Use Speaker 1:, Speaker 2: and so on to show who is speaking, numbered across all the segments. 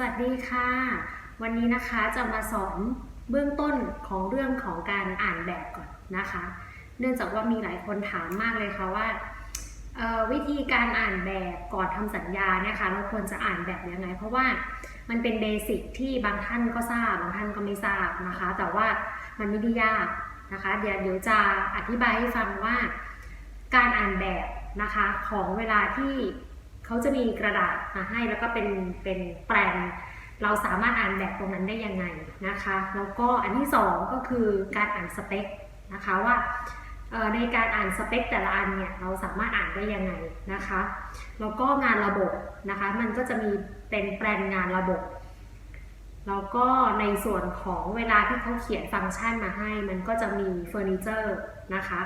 Speaker 1: สวัสดีค่ะ วันนี้นะคะจะมาสอนเบื้องต้นของเรื่องของการอ่านแบบก่อนนะคะ เนื่องจากว่ามีหลายคนถามมากเลยค่ะว่าวิธีการอ่านแบบก่อนทำสัญญาเนี่ยค่ะเราควรจะอ่านแบบยังไง เพราะว่ามันเป็นเบสิกที่บางท่านก็ทราบบางท่านก็ไม่ทราบนะคะ แต่ว่ามันไม่ได้ยากนะคะ เดี๋ยวเดี๋ยวจะอธิบายให้ฟังว่าการอ่านแบบนะคะของเวลาที่ เขาจะมีกระดาษมาให้แล้วก็เป็นเป็นแปลนเราสามารถอ่านแบบตรงนั้นได้ยังไงนะคะ แล้วก็อันที่สองก็คือการอ่านสเปคนะคะว่าในการอ่านสเปคแต่ละอันเนี่ยเราสามารถอ่านได้ยังไงนะคะแล้วก็งานระบบนะคะ มันก็จะมีเป็นแปลนงานระบบแล้วก็ในส่วนของเวลาที่เขาเขียนฟังก์ชันมาให้ มันก็จะมีเฟอร์นิเจอร์นะคะ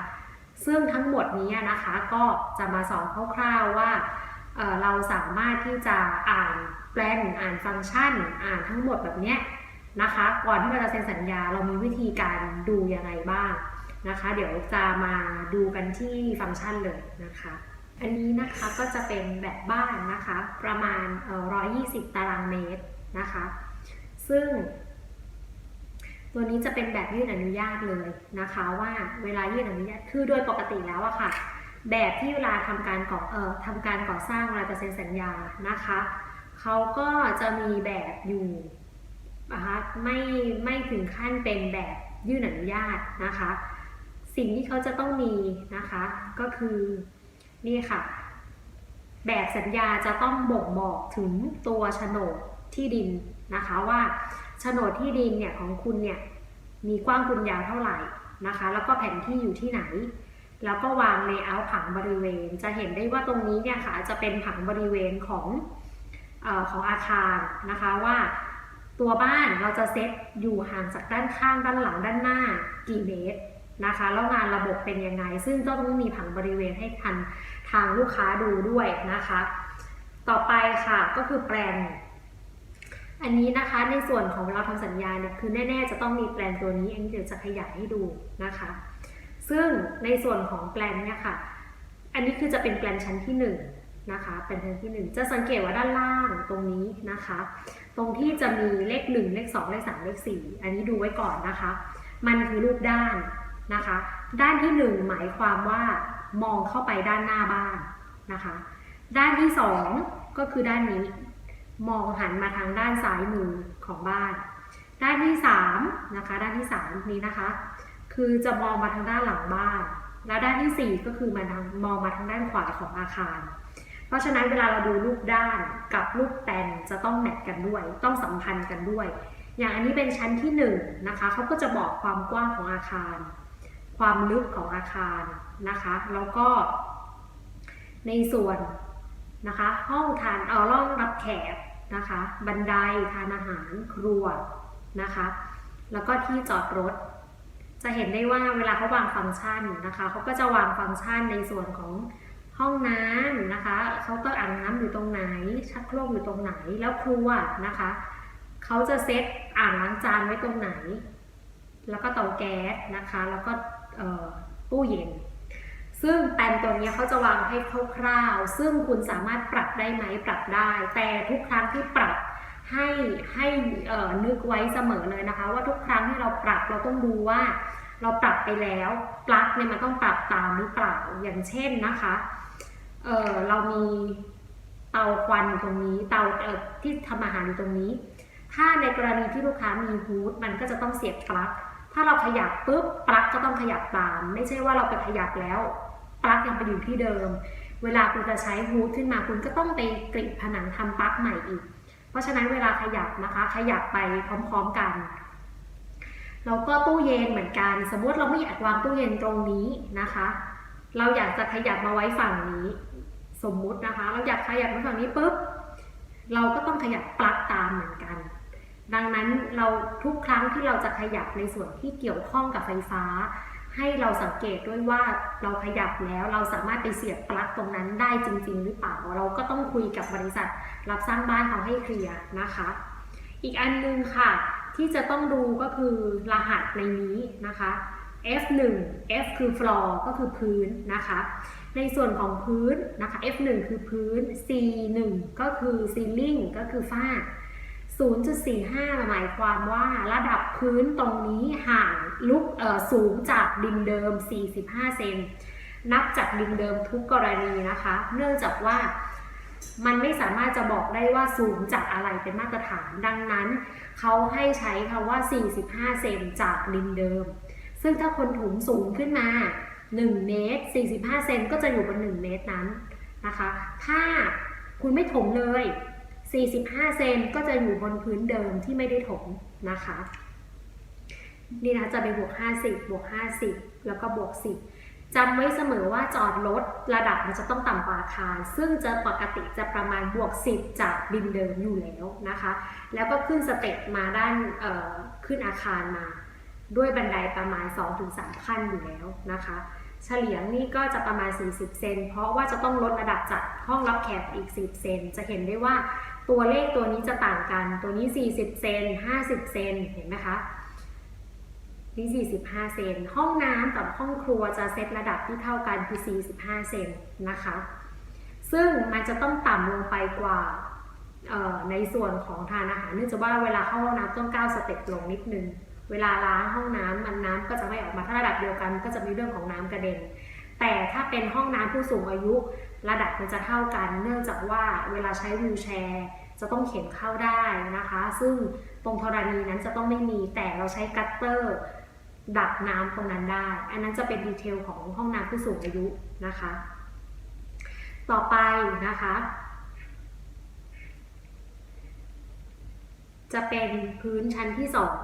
Speaker 1: ซึ่งทั้งหมดนี้นะคะก็จะมาสอนคร่าวๆว่า เราสามารถที่จะอ่านแปลนอ่านฟังก์ชัน อ่านทั้งหมดแบบนี้นะคะ ก่อนที่เราจะเซ็นสัญญาเรามีวิธีการดูยังไงบ้างนะคะ เดี๋ยวจะมาดูกันที่ฟังก์ชันเลยนะคะ อันนี้นะคะก็จะเป็นแบบบ้านนะคะ ประมาณเอ่อ120 ตารางเมตรนะคะ ซึ่ง ตัวนี้จะเป็นแบบยื่นอนุญาตเลยนะคะ ว่าเวลายื่นอนุญาตคือโดยปกติแล้วอะค่ะ แบบที่เวลาทำการก่อเอ่อทำการก่อสร้างเวลาจะเซ็นสัญญานะคะเขาก็จะมีแบบอยู่นะคะไม่ไม่ถึงขั้นเป็นแบบยื่นอนุญาตนะคะ สิ่งที่เขาจะต้องมีนะคะก็คือนี่ค่ะ แบบสัญญาจะต้องบ่งบอกถึงตัวโฉนดที่ดินนะคะว่าโฉนดที่ดินเนี่ยของคุณเนี่ยมีกว้างคุณยาวเท่าไหร่นะคะ แล้วก็แผนที่อยู่ที่ไหน แล้วก็วางในเอาผังบริเวณ จะเห็นได้ว่าตรงนี้เนี่ยค่ะจะเป็นผังบริเวณของออของอาคารนะคะว่าตัวบ้านเราจะเซตอยู่ห่างจากด้านข้างด้านหลังด้านหน้ากี่เมตรนะคะแล้วงานระบบเป็นยังไง ซึ่งก็ต้องมีผังบริเวณให้ทันทางลูกค้าดูด้วยนะคะ ต่อไปค่ะก็คือแปลนอันนี้นะคะในส่วนของเราทำสัญญาเนี่ยคือแน่ ๆ จะต้องมีแปลนตัวนี้อันนี้เดี๋ยวจะขยายให้ดูนะคะ ซึ่งในส่วนของแปลนเนี่ยค่ะ อันนี้คือจะเป็นแปลนชั้นที่1นงนะคะเป็นชั้นที่ 1 จะสังเกตว่าด้านล่างตรงนี้นะคะ ตรงที่จะมีเลข 1 เลข 2 เลข 3 เลข 4 อันนี้ดูไว้ก่อนนะคะ มันคือรูปด้านนะคะ ด้านที่ 1 หมายความว่ามองเข้าไปด้านหน้าบ้านนะคะ ด้านที่ 2 ก็คือด้านนี้ มองหันมาทางด้านซ้ายมือของบ้าน ด้านที่3นะคะ ด้านที่ 3 นี้นะคะ คือจะมองมาทางด้านหลังบ้าน แล้วด้านที่ 4 ก็คือมาทางมองมาทางด้านขวาของอาคาร เพราะฉะนั้นเวลาเราดูรูปด้านกับรูปแปนจะต้องแมทกันด้วย ต้องสัมพันธ์กันด้วย อย่างอันนี้เป็นชั้นที่1นงนะคะเขาก็จะบอกความกว้างของอาคาร ความลึกของอาคารนะคะ แล้วก็ ในส่วนนะคะห้องทานเอาร่องรับแขกนะคะ บันไดทานอาหารครัวนะคะ แล้วก็ที่จอดรถ จะเห็นได้ว่าเวลาเขาวางฟังก์ชันนะคะเขาก็จะวางฟังก์ชันในส่วนของห้องน้ำนะคะเขาก็อ่างน้ำอยู่ตรงไหน ชักโครกอยู่ตรงไหนแล้วครัวนะคะเขาจะเซตอ่างล้างจานไว้ตรงไหน แล้วก็เตาแก๊สนะคะ แล้วก็ตู้เย็น ซึ่งแปลนตัวนี้เขาจะวางให้คร่าวๆซึ่งคุณสามารถปรับได้ไหมปรับได้ แต่ทุกครั้งที่ปรับให้ให้นึกไว้เสมอเลยนะคะ ว่าทุกครั้ง ปรับเราต้องดูว่า เราปรับไปแล้วปลั๊กเนี่ยมันต้องปรับตามหรือเปล่าอย่างเช่นนะคะเออเรามีเตาควันอยู่ตรงนี้ เตาเออที่ทำอาหารอยู่ตรงนี้ ถ้าในกรณีที่ลูกค้ามีฮูดมันก็จะต้องเสียบปลั๊กถ้าเราขยับปุ๊บปลั๊กก็ต้องขยับตาม ไม่ใช่ว่าเราไปขยับแล้วปลั๊กยังไปอยู่ที่เดิม เวลาคุณจะใช้ฮูดขึ้นมาคุณก็ต้องไปกรีดผนังทำปลั๊กใหม่อีก เพราะฉะนั้นเวลาขยับนะคะ ขยับไปพร้อม ๆกัน แล้วก็ตู้เย็นเหมือนกัน สมมติเราไม่อยากวางตู้เย็นตรงนี้นะคะ เราอยากจะขยับมาไว้ฝั่งนี้ สมมุตินะคะ เราอยากขยับมาฝั่งนี้ปุ๊บ เราก็ต้องขยับปลั๊กตามเหมือนกัน ดังนั้นเราทุกครั้งที่เราจะขยับในส่วนที่เกี่ยวข้องกับไฟฟ้า ให้เราสังเกตด้วยว่าเราขยับแล้วเราสามารถไปเสียบปลั๊กตรงนั้นได้จริง ๆ หรือเปล่า เราก็ต้องคุยกับบริษัทรับสร้างบ้านเขาให้เคลียร์นะคะ อีกอันนึงค่ะ ที่จะต้องดูก็คือรหัสในนี้นะคะ F1 F คือ floor ก็คือพื้นนะคะ ในส่วนของพื้นนะคะ F1 คือพื้น C1 ก็คือ ceiling ก็คือฝ้า 0.45 หมายความว่าระดับพื้นตรงนี้ห่างลุกสูงจากดินเดิม 45 เซน นับจากดินเดิมทุกกรณีนะคะ เนื่องจากว่า มันไม่สามารถจะบอกได้ว่าสูงจากอะไรเป็นมาตรฐาน ดังนั้นเขาให้ใช้คำว่า 45 เซนจากดินเดิม ซึ่งถ้าคนถุงสูงขึ้นมา 1 เมตร 45 เซนก็จะอยู่บน 1 เมตรนั้นนะคะ ถ้าคุณไม่ถมเลย 45 เซนก็จะอยู่บนพื้นเดิมที่ไม่ได้ถมนะคะ นี่นะจะเป็นบวก 50 บวก 50 แล้วก็บวก 10 จำไว้เสมอว่าจอดรถระดับมันจะต้องต่ำกว่าอาคาร ซึ่งจะปกติจะประมาณบวก 10 จากดินเดิมอยู่แล้วนะคะ แล้วก็ขึ้นสเต็ปมาด้านขึ้นอาคารมา ด้วยบันไดประมาณ 2-3 ขั้นอยู่แล้วนะคะ เฉลี่ยนี่ก็จะประมาณ 40 เซน เพราะว่าจะต้องลดระดับจากห้องรับแขกอีก 10 เซน จะเห็นได้ว่าตัวเลขตัวนี้จะต่างกัน ตัวนี้ 40 เซน 50 เซน เห็นไหมคะ นี่ 45 เซน ห้องน้ำกับห้องครัวจะเซตระดับที่เท่ากันคือ 45 เซนนะคะ ซึ่งมันจะต้องต่ำลงไปกว่าในส่วนของทานอาหาร เนื่องจากว่าเวลาเข้าห้องน้ำต้องก้าวสเต็ปลงนิดนึง เวลาล้างห้องน้ำมันน้ำก็จะไม่ออกมาถ้าระดับเดียวกันก็จะมีเรื่องของน้ำกระเด็น แต่ถ้าเป็นห้องน้ำผู้สูงอายุระดับมันจะเท่ากัน เนื่องจากว่าเวลาใช้วีลแชร์จะต้องเข็นเข้าได้นะคะ ซึ่งตรงธรณีนั้นจะต้องไม่มีแต่เราใช้กัตเตอร์ ดักน้ำตรงนั้นได้ อันนั้นจะเป็นดีเทลของห้องน้ำผู้สูงอายุนะคะ ต่อไปนะคะ จะเป็นพื้นชั้นที่สอง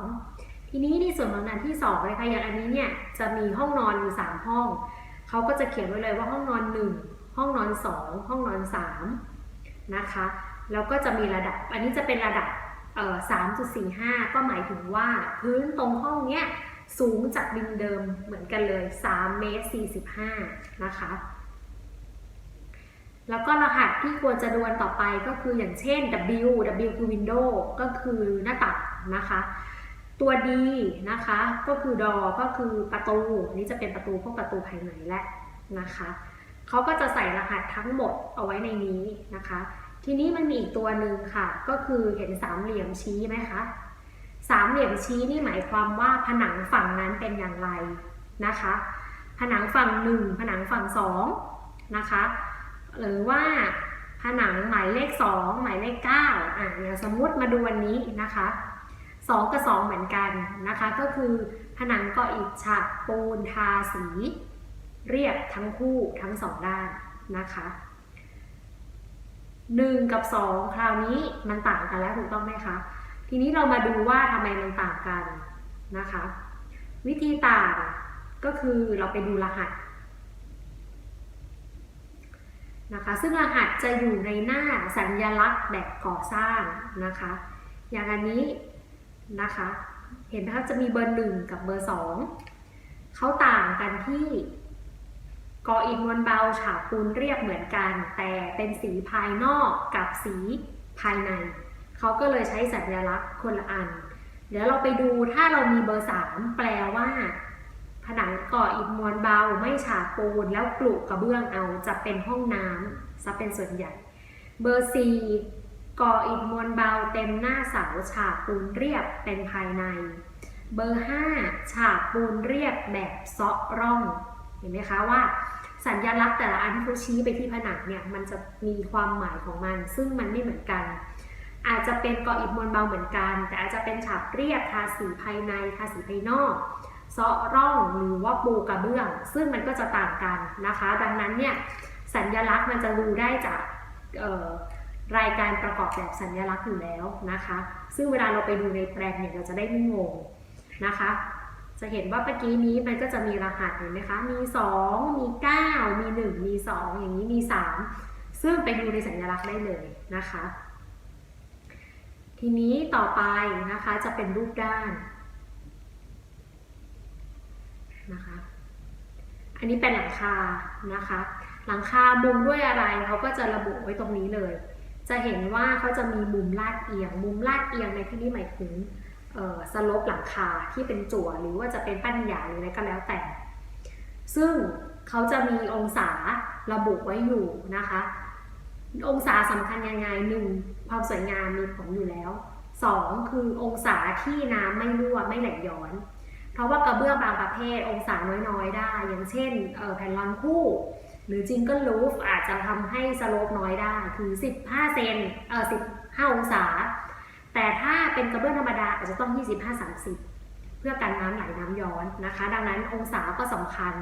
Speaker 1: ทีนี้ในส่วนของชั้นที่สองเลยค่ะอย่างอันนี้เนี่ยจะมีห้องนอนอยู่สามห้องเขาก็จะเขียนไว้เลยว่าห้องนอนหนึ่งห้องนอนสองห้องนอนสามนะคะแล้วก็จะมีระดับ อันนี้จะเป็นระดับเอ่อ3.45ก็หมายถึงว่าพื้นตรงห้องเนี้ย สูงจากดินเดิมเหมือนกันเลย3เมตร45 นะคะ แล้วก็รหัสที่ควรจะดวลต่อไปก็คืออย่างเช่น W W คือ Window ก็คือหน้าต่างนะคะ ตัว D นะคะก็คือ door ก็คือประตูอันนี้จะเป็นประตูพวกประตูภายในและนะคะเขาก็จะใส่รหัสทั้งหมดเอาไว้ในนี้นะคะ ทีนี้มันมีอีกตัวหนึ่งค่ะ ก็คือเห็นสามเหลี่ยมชี้ไหมคะ สามเหลี่ยมชี้นี่หมายความว่าผนังฝั่งนั้นเป็นอย่างไรนะคะ ผนังฝั่งหนึ่งผนังฝั่งสองนะคะ หรือว่าผนังหมายเลข2หมายเลข9อะอย่างสมมุติมาดูวันนี้นะคะ2กับ2เหมือนกันนะคะ ก็คือผนังก่ออิฐฉากปูนทาสี เรียบทั้งคู่ทั้งสองด้านนะคะ1กับ2คราวนี้มันต่างกันแล้วถูกต้องไหมคะ ทีนี้เรามาดูว่าทำไมมันต่างกันนะคะ วิธีต่างก็คือเราไปดูรหัสนะคะซึ่งรหัสจะอยู่ในหน้าสัญญลักษณ์แบบก่อสร้างนะคะ อย่างอันนี้นะคะ เห็นไหมคะจะมีเบอร์หนึ่งกับเบอร์สองเขาต่างกันที่กออิฐมวลเบาฉาบปูนเรียบเหมือนกัน แต่เป็นสีภายนอกกับสีภายใน เขาก็เลยใช้สัญลักษณ์คนละอัน เดี๋ยวเราไปดูถ้าเรามีเบอร์สามแปลว่า ผนังก่ออิฐมวลเบาไม่ฉาบปูนแล้วกลุกระเบื้องเอาจะเป็นห้องน้ำซะเป็นส่วนใหญ่ เบอร์ 4 ก่ออิฐมวลเบาเต็มหน้าเสาฉาบปูนเรียบเป็นภายใน เบอร์ 5 ฉาบปูนเรียบแบบซาะร่อง เห็นไหมคะว่าสัญลักษณ์แต่ละอันที่เขาชี้ไปที่ผนังเนี่ยมันจะมีความหมายของมัน ซึ่งมันไม่เหมือนกัน อาจจะเป็นเก่ออิฐมวลเบาเหมือนกัน แต่อาจจะเป็นฉาบเรียบทาสีภายในทาสีภายนอกเซาะร่องหรือว่าปูกระเบื้อง ซึ่งมันก็จะต่างกันนะคะ ดังนั้นเนี่ยสัญญลักษณ์มันจะดูได้จากรายการประกอบแบบสัญญลักษณ์อยู่แล้วนะคะ ซึ่งเวลาเราไปดูในแปลนเนี่ยเราจะได้ไม่งงนะคะ จะเห็นว่าเมื่อกี้นี้มันก็จะมีรหัสเห็นไหมคะ มี 2 มี 9 มี 1 มี 2 อย่างนี้มี 3 ซึ่งไปดูในสัญลักษณ์ได้เลยนะคะ ทีนี้ต่อไปนะคะจะเป็นรูปด้านนะคะ อันนี้เป็นหลังคานะคะ หลังคามุมด้วยอะไรเขาก็จะระบุไว้ตรงนี้เลย จะเห็นว่าเขาจะมีมุมลาดเอียง มุมลาดเอียงในที่นี้หมายถึงสลบหลังคาที่เป็นจั่วหรือว่าจะเป็นปั้นหยาหรืออะไรก็แล้วแต่ ซึ่งเขาจะมีองศาระบุไว้อยู่นะคะ องศาสำคัญยังไงหนึ่งความสวยงามมีผลอยู่แล้ว2คือองศาที่น้ำไม่รั่วไม่ไหลย้อน เพราะว่ากระเบื้องบางประเภทองศาน้อยๆ ได้ อย่างเช่นแผ่นรองคู่ หรือจิงเกิลลูฟอาจจะทำให้สโลปน้อยได้คือ 15 เซนเออ15 องศา แต่ถ้าเป็นกระเบื้องธรรมดาอาจจะต้อง 25-30 เพื่อกันน้ำไหลน้ำย้อนนะคะ ดังนั้นองศาก็สำคัญ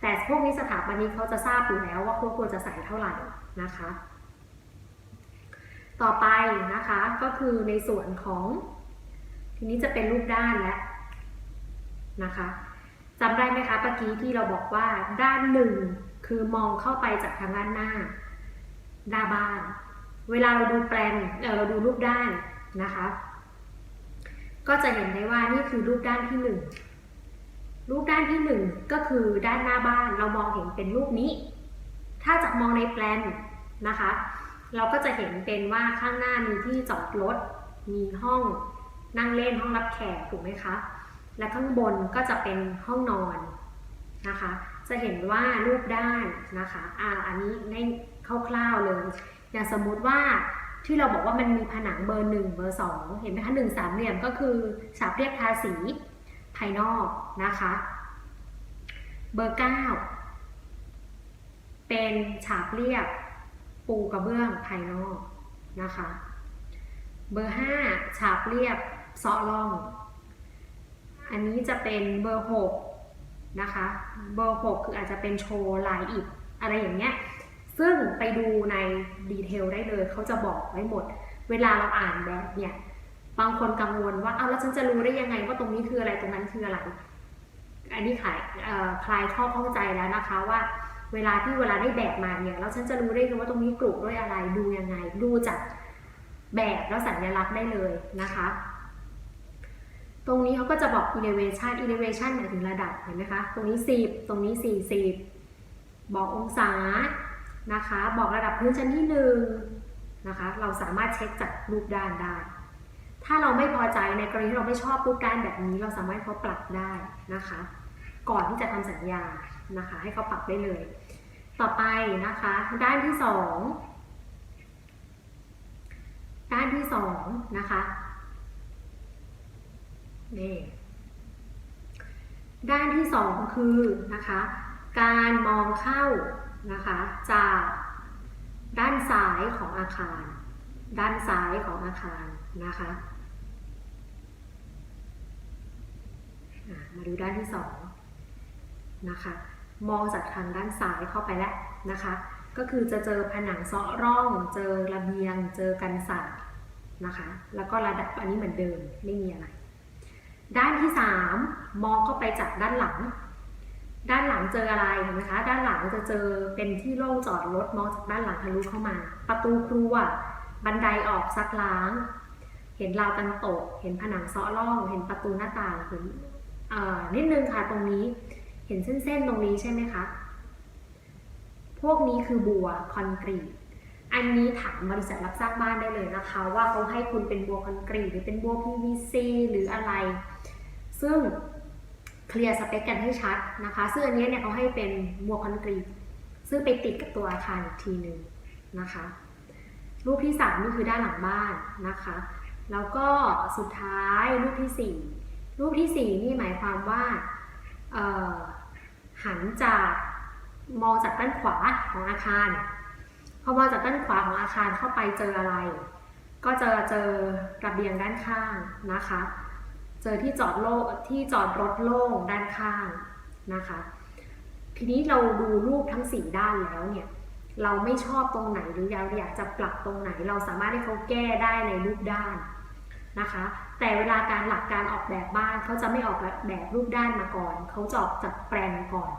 Speaker 1: แต่พวกนี้สถาปนิกเขาจะทราบอยู่แล้วว่าควรจะใส่เท่าไหร่นะคะ ต่อไปนะคะก็คือในส่วนของ ทีนี้จะเป็นรูปด้านแล้วนะคะจำได้ไหมคะเมื่อกี้ที่เราบอกว่าด้านหนึ่งคือมองเข้าไปจากทางด้านหน้าหน้าบ้าน เวลาเราดูแปลนเออเราดูรูปด้านนะคะ ก็จะเห็นได้ว่านี่คือรูปด้านที่หนึ่งรูปด้านที่หนึ่งก็คือด้านหน้าบ้านเรามองเห็นเป็นรูปนี้ ถ้าจากมองในแปลนนะคะ เราก็จะเห็นเป็นว่าข้างหน้ามีที่จอดรถ มีห้องนั่งเล่นห้องรับแขกถูกไหมคะ และข้างบนก็จะเป็นห้องนอนนะคะ จะเห็นว่ารูปด้านนะคะอ่าอันนี้ในคร่าวๆเลย อย่างสมมุติว่าที่เราบอกว่ามันมีผนังเบอร์หนึ่งเบอร์สองเห็นไหมคะหนึ่งสามเหลี่ยมก็คือฉาบเรียบทาสีภายนอกนะคะ เบอร์เก้าเป็นฉาบเรียบ ปูกระเบื้องภายนอกนะคะ เบอร์ห้าฉาบเรียบเซาะร่อง อันนี้จะเป็นเบอร์หกนะคะ เบอร์หกคืออาจจะเป็นโชว์ลายอิฐอะไรอย่างเงี้ย ซึ่งไปดูในดีเทลได้เลย เขาจะบอกไว้หมด เวลาเราอ่านแบบเนี่ย บางคนกังวลว่า เอาแล้วฉันจะรู้ได้ยังไงว่าตรงนี้คืออะไรตรงนั้นคืออะไร อันนี้ขายคลายข้อข้องใจแล้วนะคะว่า เวลาที่เวลาได้แบบมาเนี่ยแล้วฉันจะรู้ได้ไงว่าตรงนี้กรุด้วยอะไรดูยังไง ดูจากแบบแล้วสัญลักษณ์ได้เลยนะคะ ตรงนี้เขาก็จะบอก elevation elevation หมายถึงระดับเห็นไหมคะ ตรงนี้ 10 ตรงนี้ 40 บอกองศานะคะ บอกระดับพื้นชั้นที่1นะคะ เราสามารถเช็คจากรูปด้านได้ ถ้าเราไม่พอใจในกรณีที่เราไม่ชอบรูปด้านแบบนี้เราสามารถเขาปรับได้นะคะ ก่อนที่จะทำสัญญานะคะ ให้เขาปรับได้เลย ต่อไปนะคะ ด้านที่สองด้านที่สองนะคะนี่ด้านที่สองคือนะคะการมองเข้านะคะจากด้านซ้ายของอาคาร ด้านซ้ายของอาคารนะคะมาดูด้านที่สองนะคะ มองจากทางด้านซ้ายเข้าไปแล้วนะคะ ก็คือจะเจอผนังเซาะร่อง เจอระเบียง เจอกันศาสตร์นะคะ แล้วก็ระดับอันนี้เหมือนเดิมไม่มีอะไร ด้านที่สามมองเข้าไปจากด้านหลัง ด้านหลังเจออะไรเห็นไหมคะ ด้านหลังจะเจอเป็นที่โล่งจอดรถมองจากด้านหลังทะลุเข้ามา ประตูครัว บันไดออกซักล้าง เห็นราวกันโตก เห็นผนังเซาะร่อง เห็นประตูหน้าต่างเห็นนิดนึงค่ะตรงนี้ เห็นเส้นๆตรงนี้ใช่ไหมคะ พวกนี้คือบัวคอนกรีต อันนี้ถามบริษัทรับสร้างบ้านได้เลยนะคะ ว่าเขาให้คุณเป็นบัวคอนกรีตหรือเป็นบัว PVC หรืออะไร ซึ่งเคลียร์สเปคกันให้ชัดนะคะ ซึ่งอันนี้เนี่ยเขาให้เป็นบัวคอนกรีต ซึ่งไปติดกับตัวอาคารอีกทีหนึ่งนะคะ รูปที่สามนี่คือด้านหลังบ้านนะคะ แล้วก็สุดท้ายรูปที่สี่รูปที่สี่นี่หมายความว่า หันจากมองจากด้านขวาของอาคาร พอมองจากด้านขวาของอาคารเข้าไปเจออะไร ก็จะเจอระเบียงด้านข้างนะคะ เจอที่จอดโล่ที่จอดรถโล่งด้านข้างนะคะ ทีนี้เราดูรูปทั้งสี่ด้านแล้วเนี่ยเราไม่ชอบตรงไหนหรือเราอยากจะปรับตรงไหน เราสามารถให้เขาแก้ได้ในรูปด้าน นะคะ แต่เวลาการหลักการออกแบบบ้านเขาจะไม่ออกแบบรูปด้านมาก่อน เขาจะออกจากแปลนก่อน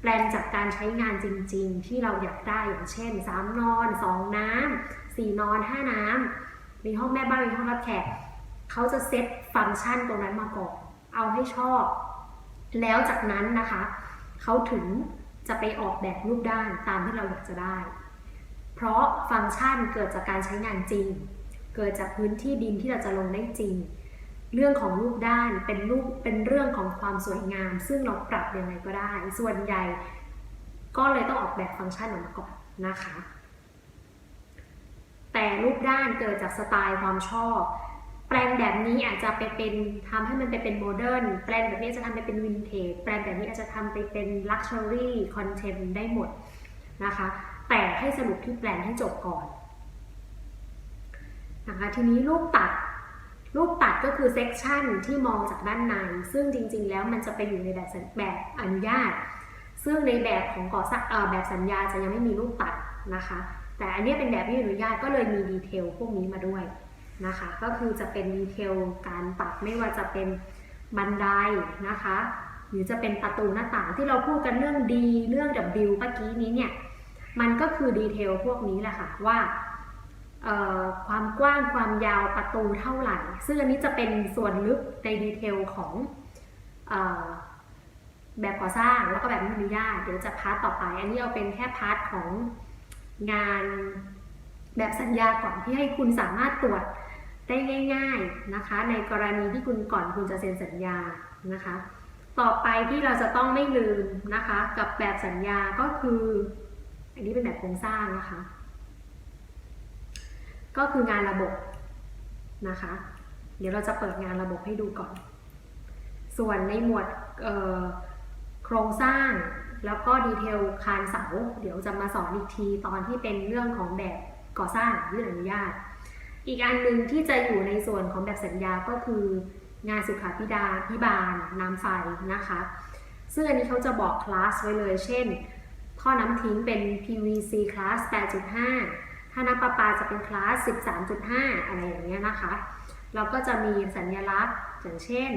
Speaker 1: แปลนจากการใช้งานจริง ๆ ที่เราอยากได้อย่างเช่น 3 นอน 2 น้ำ4นอน 5 น้ำมีห้องแม่บ้านมีห้องรับแขกเขาจะเซตฟังก์ชันตรงนั้นมาก่อน เอาให้ชอบ แล้วจากนั้นนะคะเขาถึงจะไปออกแบบรูปด้านตามที่เราอยากจะได้ เพราะฟังก์ชันเกิดจากการใช้งานจริง เกิดจากพื้นที่ดินที่เราจะลงได้จริง เรื่องของรูปด้านเป็นรูปเป็นเรื่องของความสวยงาม ซึ่งเราปรับยังไงก็ได้ ส่วนใหญ่ก็เลยต้องออกแบบฟังก์ชันออกมาก่อนนะคะ แต่รูปด้านเกิดจากสไตล์ความชอบ แปลนแบบนี้อาจจะไปเป็นทำให้มันไปเป็นโมเดิร์นแปลนแบบนี้จะทำไปเป็นวินเทจแปลนแบบนี้อาจจะทำไปเป็นลักชัวรี่คอนเทนต์ได้หมดนะคะ แต่ให้สรุปที่แปลนให้จบก่อน นะคะทีนี้รูปตัด รูปตัดก็คือเซกชันที่มองจากด้านใน ซึ่งจริง ๆ แล้วมันจะไปอยู่ในแบบแบบอนุญาต ซึ่งในแบบของก่อสร้างแบบสัญญาจะยังไม่มีรูปตัดนะคะ แต่อันนี้เป็นแบบที่อนุญาตก็เลยมีดีเทลพวกนี้มาด้วยนะคะ ก็คือจะเป็นดีเทลการตัดไม่ว่าจะเป็นบันไดนะคะ หรือจะเป็นประตูหน้าต่างที่เราพูดกันเรื่อง D เรื่อง W เมื่อกี้นี้เนี่ย มันก็คือดีเทลพวกนี้แหละค่ะว่า ความกว้างความยาวประตูเท่าไหร่ ซึ่งอันนี้จะเป็นส่วนลึกในดีเทลของอแบบก่อสร้างแล้วก็แบบไม่อนุญาตเดี๋ยวจะพาร์ทต่อไป อันนี้เอาเป็นแค่พาร์ทของงานแบบสัญญาก่อนที่ให้คุณสามารถตรวจได้ง่าย ๆนะคะ ในกรณีที่คุณก่อนคุณจะเซ็นสัญญานะคะ ต่อไปที่เราจะต้องไม่ลืมนะคะ กับแบบสัญญาก็คือ อันนี้เป็นแบบโครงสร้างนะคะ ก็คืองานระบบนะคะ เดี๋ยวเราจะเปิดงานระบบให้ดูก่อน ส่วนในหมวดโครงสร้างแล้วก็ดีเทลคานเสา เดี๋ยวจะมาสอนอีกทีตอนที่เป็นเรื่องของแบบก่อสร้างยื่นอนุญาต อีกอันหนึ่งที่จะอยู่ในส่วนของแบบสัญญาก็คืองานสุขาพิดาพิบาลน้ำไฟนะคะ ซึ่งอันนี้เขาจะบอกคลาสไว้เลย เช่น ท่อน้ำทิ้งเป็น PVC คลาส 8.5 ถ้าน้ำประปาจะเป็นคลาส 13.5 อะไรอย่างเงี้ยนะคะ เราก็จะมีสัญลักษณ์อย่างเช่น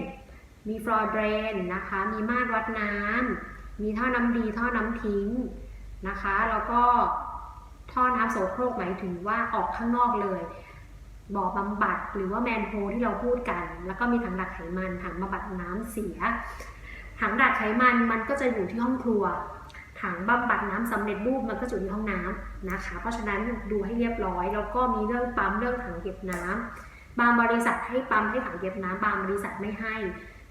Speaker 1: มีฟลอร์เดรนนะคะ มีมาตรวัดน้ำ มีท่อน้ำดีท่อน้ำทิ้งนะคะ แล้วก็ท่อน้ำโสโครกหมายถึงว่าออกข้างนอกเลยบ่อบำบัดหรือว่าแมนโฮที่เราพูดกัน แล้วก็มีถังดักไขมันถังบำบัดน้ำเสีย ถังดักไขมันมันก็จะอยู่ที่ห้องครัว ถังบำบัดน้ำสำเร็จรูปมันก็จะอยู่ที่ห้องน้ำนะคะ เพราะฉะนั้นดูให้เรียบร้อย แล้วก็มีเรื่องปั๊มเรื่องถังเก็บน้ำบางบริษัทให้ปั๊มให้ถังเก็บน้ำบางบริษัทไม่ให้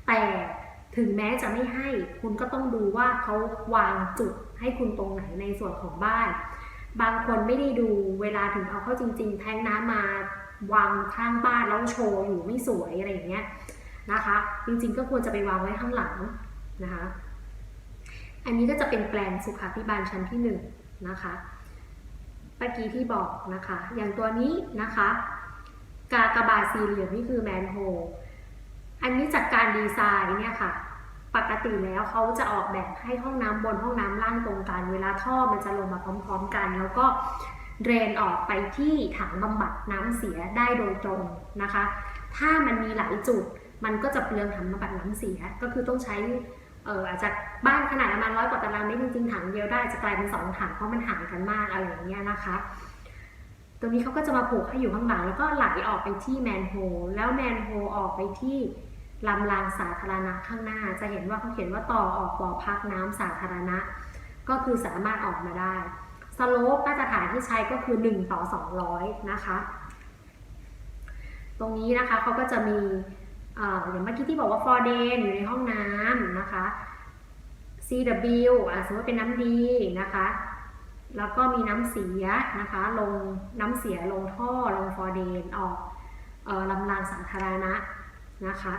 Speaker 1: แต่ถึงแม้จะไม่ให้ คุณก็ต้องดูว่าเขาวางจุดให้คุณตรงไหนในส่วนของบ้าน บางคนไม่ได้ดูเวลาถึงเอาเข้าจริง ๆ แทงน้ำมาวางข้างบ้านแล้วโชว์อยู่ไม่สวยอะไรอย่างเงี้ยนะคะ จริงๆก็ควรจะไปวางไว้ข้างหลังนะคะ อันนี้ก็จะเป็นแปลนสุขาพิบาลชั้นที่1นนะคะเมื่อกี้ที่บอกนะคะ อย่างตัวนี้นะคะ กากบาทสี่เหลี่ยมนี่คือแมนโฮอันนี้จากการดีไซน์เนี่ยค่ะ ปกติแล้วเขาจะออกแบบให้ห้องน้ำบนห้องน้ำล่างตรงกันเวลาท่อมันจะลงมาพร้อมๆกัน แล้วก็เดรนออกไปที่ถังบำบัดน้ำเสียได้โดยตรงนะคะ ถ้ามันมีหลายจุดมันก็จะเปลืองถังบำบัดน้ำเสียก็คือต้องใช้ เอออาจจะบ้านขนาดประมาณร้อยกว่าตารางเมตรจริงๆถังเดียวได้จะกลายเป็นสองถังเพราะมันห่างกันมากอะไรอย่างเงี้ยนะคะตรงนี้เขาก็จะมาผูกให้อยู่ข้างหลังแล้วก็ไหลออกไปที่แมนโฮแล้วแมนโฮออกไปที่ลำรางสาธารณะข้างหน้า จะเห็นว่าเขาเขียนว่าต่อออกบ่อพักน้ำสาธารณะ ก็คือสามารถออกมาได้สโลปมาตรฐานที่ใช้ก็คือ 1 ต่อ 200 นะคะ ตรงนี้นะคะเขาก็จะมี อ่ออย่างเมื่อกี้ที่บอกว่าฟอร์เดนอยู่ในห้องน้ำนะคะ CW อะสมมติเป็นน้ำดีนะคะ แล้วก็มีน้ำเสียนะคะ ลงน้ำเสียลงท่อลงฟอร์เดนออกเออลำรางสาธารณะนะคะ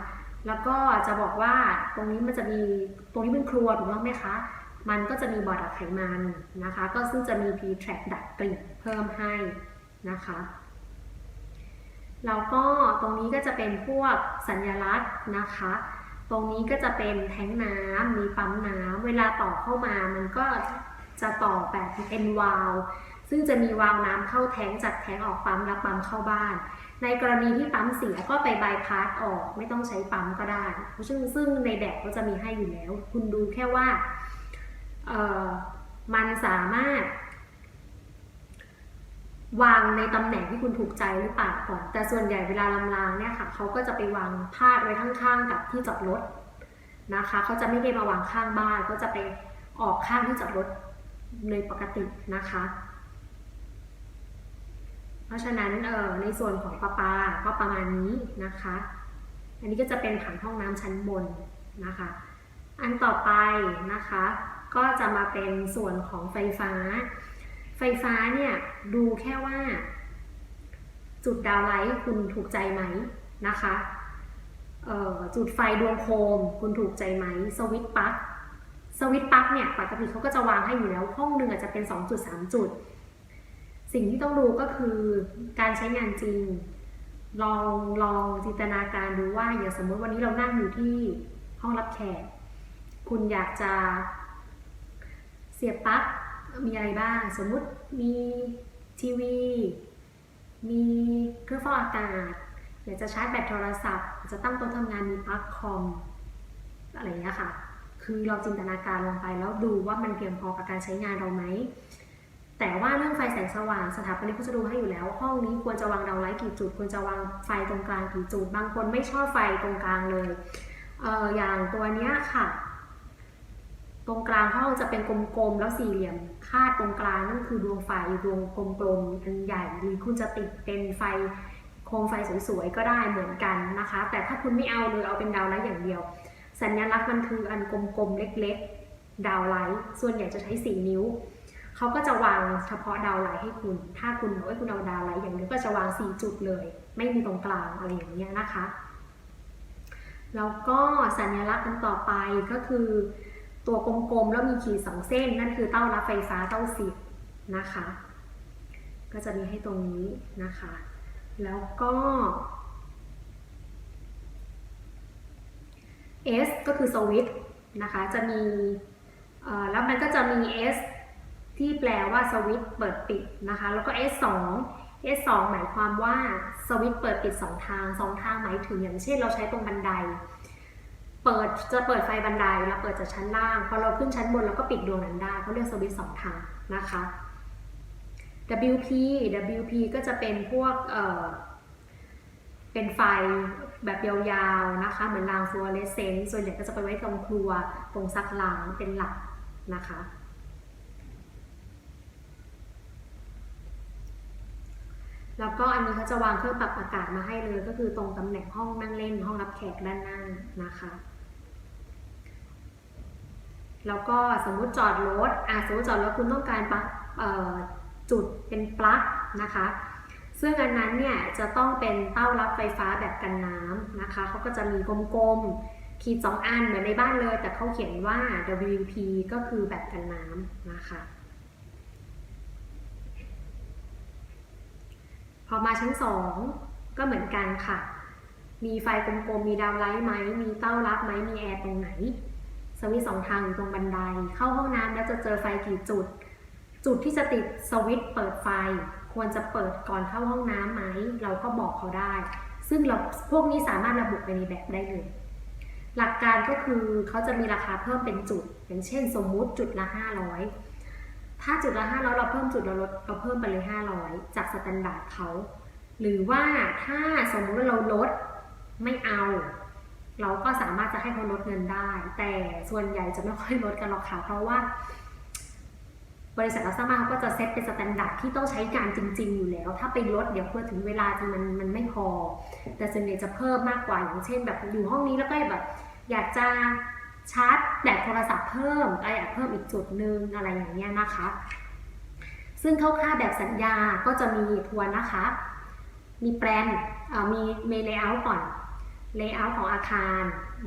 Speaker 1: แล้วก็จะบอกว่าตรงนี้มันจะมีตรงนี้เป็นครัวถูกต้องไหมคะ มันก็จะมีบ่อดักไขมันนะคะ ก็ซึ่งจะมี P track ดักกลิ่นเพิ่มให้นะคะ แล้วก็ตรงนี้ก็จะเป็นพวกสัญลักษณ์นะคะ ตรงนี้ก็จะเป็นแทงน้ำมีปั๊มน้ำเวลาต่อเข้ามามันก็จะต่อแบบเป็นวาล์วซึ่งจะมีวาล์วน้ำเข้าแทงจากแทงออกปั๊มแล้วปั๊มเข้าบ้าน ในกรณีที่ปั๊มเสียก็ไปบายพาสออกไม่ต้องใช้ปั๊มก็ได้ ซึ่งซึ่งในแบบก็จะมีให้อยู่แล้ว คุณดูแค่ว่ามันสามารถ วางในตำแหน่งที่คุณถูกใจหรือเปล่าก่อน แต่ส่วนใหญ่เวลาลำรางเนี่ยค่ะเขาก็จะไปวางพาดไว้ข้างๆ กับที่จอดรถนะคะเขาจะไม่ได้มาวางข้างบ้านก็จะไปออกข้างที่จอดรถในปกตินะคะ เพราะฉะนั้นเอ่อในส่วนของประปาก็ประมาณนี้นะคะ อันนี้ก็จะเป็นผังห้องน้ำชั้นบนนะคะ อันต่อไปนะคะ ก็จะมาเป็นส่วนของไฟฟ้า ไฟฟ้าเนี่ยดูแค่ว่า จุดดาวไลท์คุณถูกใจไหมนะคะจุดไฟดวงโคมคุณถูกใจไหม สวิตช์ปลั๊กสวิตช์ปลั๊กเนี่ยปกติเขาก็จะวางให้อยู่แล้ว ห้องหนึ่งอาจจะเป็น 2 จุด 3 จุด สิ่งที่ต้องดูก็คือการใช้งานจริง ลองลองจินตนาการดูว่าอย่างสมมติวันนี้เรานั่งอยู่ที่ห้องรับแขก คุณอยากจะเสียบปลั๊ก มีอะไรบ้าง สมมุติมีทีวี มีเครื่องฟอกอากาศ อยากจะชาร์จแบตโทรศัพท์ จะตั้งโต๊ะทำงานมีปลั๊กคอมอะไรอย่างเงี้ยค่ะ คือเราจินตนาการลงไปแล้วดูว่ามันเพียงพอกับการใช้งานเราไหม แต่ว่าเรื่องไฟแสงสว่างสถาปนิกเขาจะดูให้อยู่แล้ว ห้องนี้ควรจะวางดาวไลท์กี่จุด ควรจะวางไฟตรงกลางกี่จุด บางคนไม่ชอบไฟตรงกลางเลยเอออย่างตัวเนี้ยค่ะ ตรงกลางห้องจะเป็นกลมๆแล้วสี่เหลี่ยมคาดตรงกลางนั่นคือดวงไฟดวงกลมๆอันใหญ่หรือคุณจะติดเป็นไฟโคมไฟสวยๆก็ได้เหมือนกันนะคะ แต่ถ้าคุณไม่เอาเลยเอาเป็นดาวไลท์อย่างเดียว สัญลักษณ์มันคืออันกลมๆเล็กๆ ดาวไลท์ส่วนใหญ่จะใช้สี่นิ้วเขาก็จะวางเฉพาะดาวไลท์ให้คุณ ถ้าคุณบอกว่าคุณเอาดาวไลท์อย่างนี้ก็จะวาง4จุดเลย ไม่มีตรงกลางอะไรอย่างเงี้ยนะคะแล้วก็สัญลักษณ์อันต่อไปก็คือ ตัวกลมๆ แล้วมีขีดสองเส้น นั่นคือเต้ารับไฟฟ้าเต้าสิบนะคะ ก็จะมีให้ตรงนี้นะคะ แล้วก็ S ก็คือสวิตช์นะคะ จะมีแล้วมันก็จะมี S ที่แปลว่าสวิตช์เปิดปิดนะคะ แล้วก็ S2 S2 หมายความว่าสวิตช์เปิดปิด 2 ทาง 2 ทางหมายถึงอย่างเช่นเราใช้ตรงบันได เปิดจะเปิดไฟบันไดเราเปิดจากชั้นล่างพอเราขึ้นชั้นบนเราก็ปิดดวงนั้นได้เขาเรียกสวิตช์สองทางนะคะ WP WP ก็จะเป็นพวกเออเป็นไฟแบบยาวๆนะคะ เหมือนรางฟลูออเรสเซนต์ส่วนใหญ่ก็จะไปไว้ตรงครัวตรงซักล้างเป็นหลักนะคะ แล้วก็อันนี้เขาจะวางเครื่องปรับอากาศมาให้เลย ก็คือตรงตำแหน่งห้องนั่งเล่นห้องรับแขกด้านหน้านะคะ แล้วก็สมมุติจอดรถอะสมมติจอดรถคุณต้องการปลั๊กจุดเป็นปลั๊กนะคะ ซึ่งอันนั้นเนี่ยจะต้องเป็นเต้ารับไฟฟ้าแบบกันน้ำนะคะเขาก็จะมีกลมๆ ขีดสองอันเหมือนในบ้านเลย แต่เขาเขียนว่า WP ก็คือแบบกันน้ำนะคะพอมาชั้น 2 ก็เหมือนกันค่ะ มีไฟกลมๆ มีดาวไลท์ไหม มีเต้ารับไหม มีแอร์ตรงไหน สวิตสองทางอยู่ตรงบันได เข้าห้องน้ำแล้วจะเจอไฟกี่จุด จุดที่จะติดสวิตช์เปิดไฟ ควรจะเปิดก่อนเข้าห้องน้ำไหม เราก็บอกเขาได้ ซึ่งเราพวกนี้สามารถระบุไปในแบบได้เลย หลักการก็คือเขาจะมีราคาเพิ่มเป็นจุด อย่างเช่น สมมุติจุดละ 500 ถ้าจุดละ 500 เราเพิ่มจุดเราลดเราเพิ่มไปเลย 500 จากสแตนดาร์ดเขา หรือว่าถ้าสมมุติว่าเราลดไม่เอา เราก็สามารถจะให้เขาลดเงินได้ แต่ส่วนใหญ่จะไม่ค่อยลดกันหรอกค่ะ เพราะว่า บริษัทรัสางบ้าเขาก็จะเซตเป็นสแตนดาร์ดที่ต้องใช้การจริง ๆ อยู่แล้ว ถ้าไปลดเดี๋ยวเพื่อถึงเวลาจริงมันมันไม่พอ แต่ส่วนใหญ่จะเพิ่มมากกว่าอย่างเช่น แบบอยู่ห้องนี้แล้วก็แบบ อยากจะชาร์จแบตโทรศัพท์เพิ่มก็อยากเพิ่มอีกจุดหนึ่งอะไรอย่างเงี้ยนะคะ ซึ่งเข้าค่าแบบสัญญาก็จะมีทวนนะคะ มีแปลนมีเมเลเยอร์ก่อน เลเยอร์ของอาคาร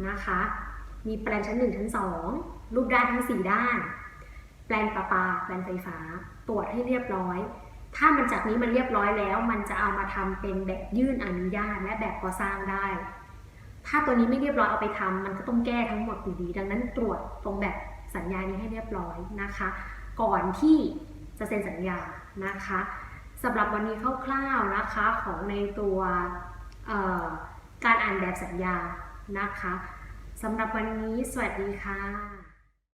Speaker 1: นะคะ มีแปลนชั้น 1 ชั้น 2 รูปด้านทั้ง 4 ด้าน แปลนประปา แปลนไฟฟ้า ตรวจให้เรียบร้อย ถ้ามันจากนี้มันเรียบร้อยแล้ว มันจะเอามาทำเป็นแบบยื่นอนุญาตและแบบก่อสร้างได้ ถ้าตัวนี้ไม่เรียบร้อยเอาไปทำมันก็ต้องแก้ทั้งหมดอยู่ดี ดังนั้นตรวจตรงแบบสัญญานี้ให้เรียบร้อยนะคะ ก่อนที่จะเซ็นสัญญานะคะสำหรับวันนี้คร่าวๆนะคะของในตัวเอ่อ การอ่านแบบสัญญานะคะสำหรับวันนี้สวัสดีค่ะ